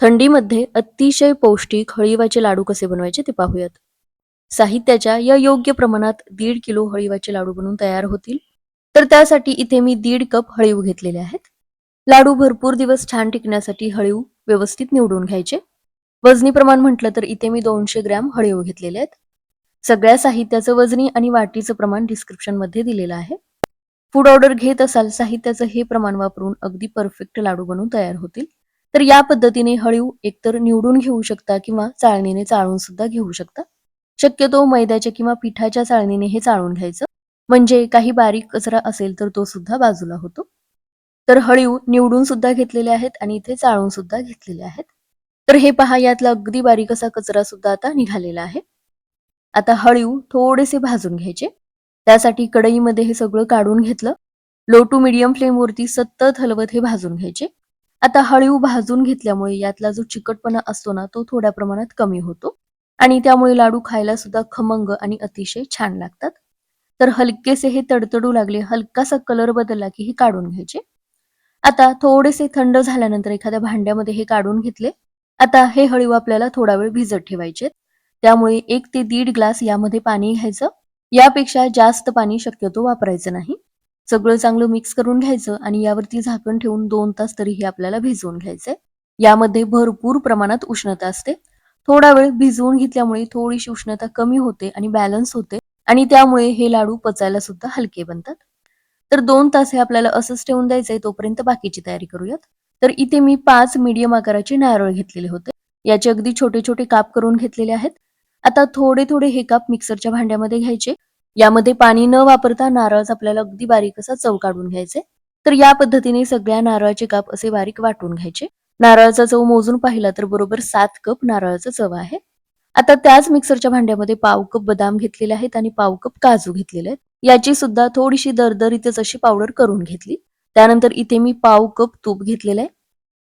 थंडीमध्ये अतिशय पौष्टिक हळीवाचे लाडू कसे बनवायचे ते पाहूयात. साहित्याच्या या योग्य प्रमाणात दीड किलो हळीवाचे लाडू बनवून तयार होतील. तर त्यासाठी इथे मी दीड कप हळीव घेतलेले आहेत. लाडू भरपूर दिवस छान टिकण्यासाठी हळीव व्यवस्थित निवडून घ्यायचे. वजनी प्रमाण म्हटलं तर इथे मी दोनशे ग्रॅम हळीव घेतलेले आहेत. सगळ्या साहित्याचं वजनी आणि वाटीचं प्रमाण डिस्क्रिप्शनमध्ये दिलेलं आहे. फूड ऑर्डर घेत असाल साहित्याचं हे प्रमाण वापरून अगदी परफेक्ट लाडू बनवून तयार होतील. तर या पद्धतीने हळीव एकतर निवडून घेऊ शकता किंवा चाळणीने चाळून सुद्धा घेऊ शकता. शक्यतो मैद्याच्या किंवा पिठाच्या चाळणीने हे चाळून घ्यायचं. म्हणजे काही बारीक कचरा असेल तर तो सुद्धा बाजूला होतो. तर हळीव निवडून सुद्धा घेतलेले आहेत आणि इथे चाळून सुद्धा घेतलेले आहेत. तर हे पहा यातला अगदी बारीक असा कचरा सुद्धा आता निघालेला आहे. आता हळीव थोडेसे भाजून घ्यायचे. त्यासाठी कढईमध्ये हे सगळं काढून घेतलं. लो टू मिडियम फ्लेमवरती सतत हलवत हे भाजून घ्यायचे. आता हळीव भाजून घेतल्यामुळे यातला जो चिकटपणा असतो ना तो थोड्या प्रमाणात कमी होतो. आणि त्यामुळे लाडू खायला सुद्धा खमंग आणि अतिशय छान लागतात. तर हलकेसे हे तडतडू लागले हलकासा कलर बदलला की हे काढून घ्यायचे. आता थोडेसे थंड झाल्यानंतर एखाद्या भांड्यामध्ये हे काढून घेतले. आता हे हळीव आपल्याला थोडा वेळ भिजत ठेवायचे. त्यामुळे एक ते दीड ग्लास यामध्ये पाणी घ्यायचं. यापेक्षा जास्त पाणी शक्यतो वापरायचं नाही. सगळं चांगलं मिक्स करून घ्यायचं आणि यावरती झाकण ठेवून दोन तास तरी हे आपल्याला भिजवून घ्यायचंय. यामध्ये भरपूर प्रमाणात उष्णता असते. थोडा वेळ भिजवून घेतल्यामुळे थोडीशी उष्णता कमी होते आणि बॅलन्स होते आणि त्यामुळे हे लाडू पचायला सुद्धा हलके बनतात. तर दोन तास हे आपल्याला असंच ठेवून द्यायचंय तोपर्यंत बाकीची तयारी करूयात. तर इथे मी पाच मीडियम आकाराचे नारळ घेतलेले होते. याचे अगदी छोटे छोटे काप करून घेतलेले आहेत. आता थोडे थोडे हे काप मिक्सरच्या भांड्यामध्ये घ्यायचे. यामध्ये पाणी न वापरता नारळाचा आपल्याला अगदी बारीक असा चव काढून घ्यायचे. तर या पद्धतीने सगळ्या नारळाचे काप असे बारीक वाटून घ्यायचे. नारळाचा चव मोजून पाहिला तर बरोबर सात कप नारळाचा चव आहे. आता त्याच मिक्सरच्या भांड्यामध्ये पाव कप बदाम घेतलेले आहेत आणि पाव कप काजू घेतलेले आहेत. याची सुद्धा थोडीशी दरदरीतच अशी पावडर करून घेतली. त्यानंतर इथे मी पाव कप तूप घेतलेलं आहे.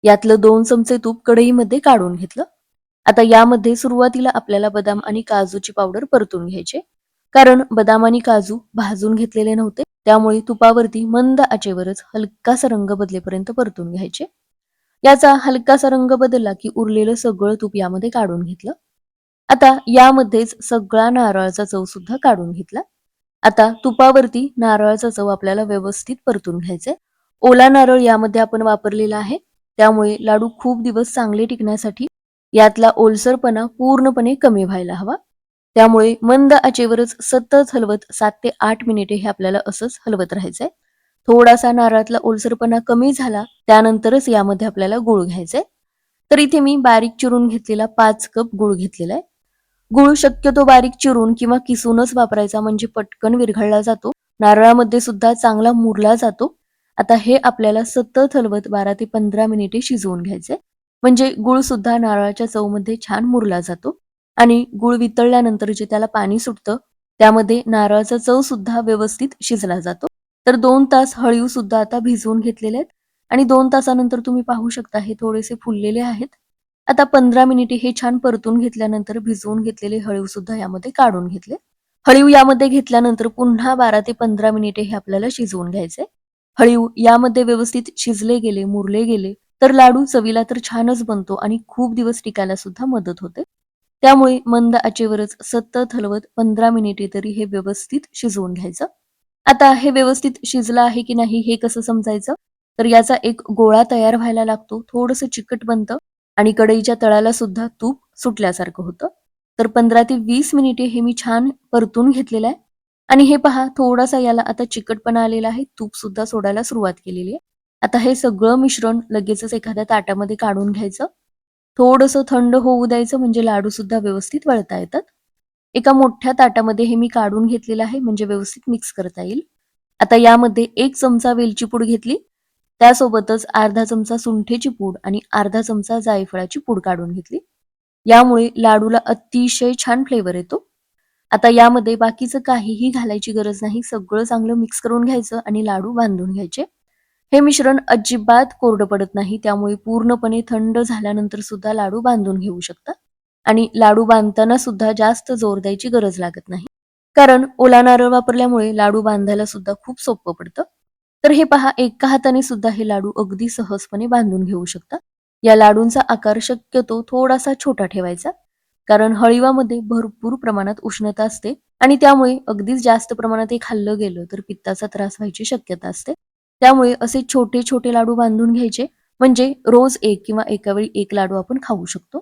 यातलं दोन चमचे तूप कढईमध्ये काढून घेतलं. आता यामध्ये सुरुवातीला आपल्याला बदाम आणि काजूची पावडर परतून घ्यायचे कारण बदाम आणि काजू भाजून घेतलेले नव्हते. त्यामुळे तुपावरती मंद आचेवरच हलकासा रंग बदलेपर्यंत परतून घ्यायचे. याचा हलकासा रंग बदलला की उरलेलं सगळं तूप यामध्ये काढून घेतलं. आता यामध्येच सगळा नारळाचा चव सुद्धा काढून घेतला. आता तुपावरती नारळाचा चव आपल्याला व्यवस्थित परतून घ्यायचे ओला नारळ यामध्ये आपण वापरलेला आहे. त्यामुळे लाडू खूप दिवस चांगले टिकण्यासाठी यातला ओलसरपणा पूर्णपणे कमी व्हायला हवा. त्यामुळे मंद आचेवरच सतत हलवत सात ते आठ मिनिटे हे आपल्याला असंच हलवत राहायचंय. थोडासा नारळातला ओलसरपणा कमी झाला त्यानंतरच यामध्ये आपल्याला गुळ घ्यायचंय. तर इथे मी बारीक चिरून घेतलेला पाच कप गुळ घेतलेला आहे गुळ शक्यतो बारीक चिरून किंवा किसूनच वापरायचा म्हणजे पटकन विरघळला जातो. नारळामध्ये सुद्धा चांगला मुरला जातो. आता हे आपल्याला सतत हलवत बारा ते पंधरा मिनिटे शिजवून घ्यायचे म्हणजे गुळ सुद्धा नारळाच्या चवमध्ये छान मुरला जातो. आणि गुळ वितळल्यानंतर जे त्याला पाणी सुटतं त्यामध्ये नारळाचा चव सुद्धा व्यवस्थित शिजला जातो. तर दोन तास हळीव सुद्धा आता भिजवून घेतलेले आहेत. आणि दोन तासानंतर तुम्ही पाहू शकता हे थोडेसे फुललेले आहेत. आता पंधरा मिनिटे हे छान परतून घेतल्यानंतर भिजवून घेतलेले हळीव सुद्धा यामध्ये काढून घेतले. हळीव यामध्ये घेतल्यानंतर पुन्हा बारा ते पंधरा मिनिटे हे आपल्याला शिजवून घ्यायचे. हळीव यामध्ये व्यवस्थित शिजले गेले मुरले गेले तर लाडू चवीला तर छानच बनतो आणि खूप दिवस टिकायला सुद्धा मदत होते. त्यामुळे मंद आचेवरच सतत हलवत पंधरा मिनिटे तरी हे व्यवस्थित शिजवून घ्यायचं. आता हे व्यवस्थित शिजलं आहे की नाही हे कसं समजायचं? तर याचा एक गोळा तयार व्हायला लागतो थोडस चिकट बनतं आणि कढईच्या तळाला सुद्धा तूप सुटल्यासारखं होतं. तर पंधरा ते वीस मिनिटे हे मी छान परतून घेतलेलं आहे. आणि हे पहा थोडासा याला आता चिकटपणा आलेला आहे तूप सुद्धा सोडायला सुरुवात केलेली आहे. आता हे सगळं मिश्रण लगेचच एखाद्या ताटामध्ये काढून घ्यायचं. थोडंसं थंड होऊ द्यायचं म्हणजे लाडू सुद्धा व्यवस्थित वळता येतात. एका मोठ्या ताटामध्ये हे मी काढून घेतलेलं आहे म्हणजे व्यवस्थित मिक्स करता येईल. आता यामध्ये एक चमचा वेलची पूड घेतली. त्यासोबतच अर्धा चमचा सुंठेची पूड आणि अर्धा चमचा जायफळाची पूड काढून घेतली. यामुळे लाडूला अतिशय छान फ्लेवर येतो. आता यामध्ये बाकीचं काहीही घालायची गरज नाही. सगळं चांगलं मिक्स करून घ्यायचं आणि लाडू बांधून घ्यायचे. हे मिश्रण अजिबात कोरडं पडत नाही. त्यामुळे पूर्णपणे थंड झाल्यानंतर सुद्धा लाडू बांधून घेऊ शकता. आणि लाडू बांधताना सुद्धा जास्त जोर द्यायची गरज लागत नाही. कारण ओला नारळ वापरल्यामुळे लाडू बांधायला सुद्धा खूप सोपं पडतं. तर हे पहा एका हाताने सुद्धा हे लाडू अगदी सहजपणे बांधून घेऊ शकता. या लाडूंचा आकार शक्यतो थोडासा छोटा ठेवायचा. कारण हळीवामध्ये भरपूर प्रमाणात उष्णता असते आणि त्यामुळे अगदीच जास्त प्रमाणात हे खाल्लं गेलं तर पित्ताचा त्रास व्हायची शक्यता असते. त्यामुळे असे छोटे छोटे लाडू बांधून घ्यायचे. म्हणजे रोज एक किंवा एका वेळी एक लाडू आपण खाऊ शकतो.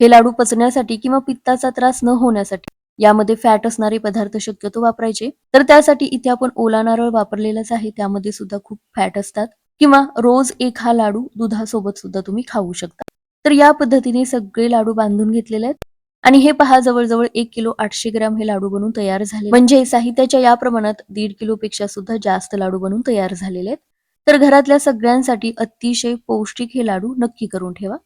हे लाडू पचण्यासाठी किंवा पित्ताचा त्रास न होण्यासाठी यामध्ये फॅट असणारे पदार्थ शक्यतो वापरायचे. तर त्यासाठी इथे आपण ओला नारळ वापरलेलाच आहे. त्यामध्ये सुद्धा खूप फॅट असतात. किंवा रोज एक हा लाडू दुधासोबत सुद्धा तुम्ही खाऊ शकता. तर या पद्धतीने सगळे लाडू बांधून घेतलेले आहेत. आणि हे पहा जवळजवळ एक किलो आठशे ग्राम हे लाडू बनून तयार झाले म्हणजे साहित्याच्या या प्रमाणात दीड किलो पेक्षा सुद्धा जास्त लाडू बनून तयार झालेले आहेत. तर घरातल्या सगळ्यांसाठी अतिशय पौष्टिक हे लाडू नक्की करून ठेवा.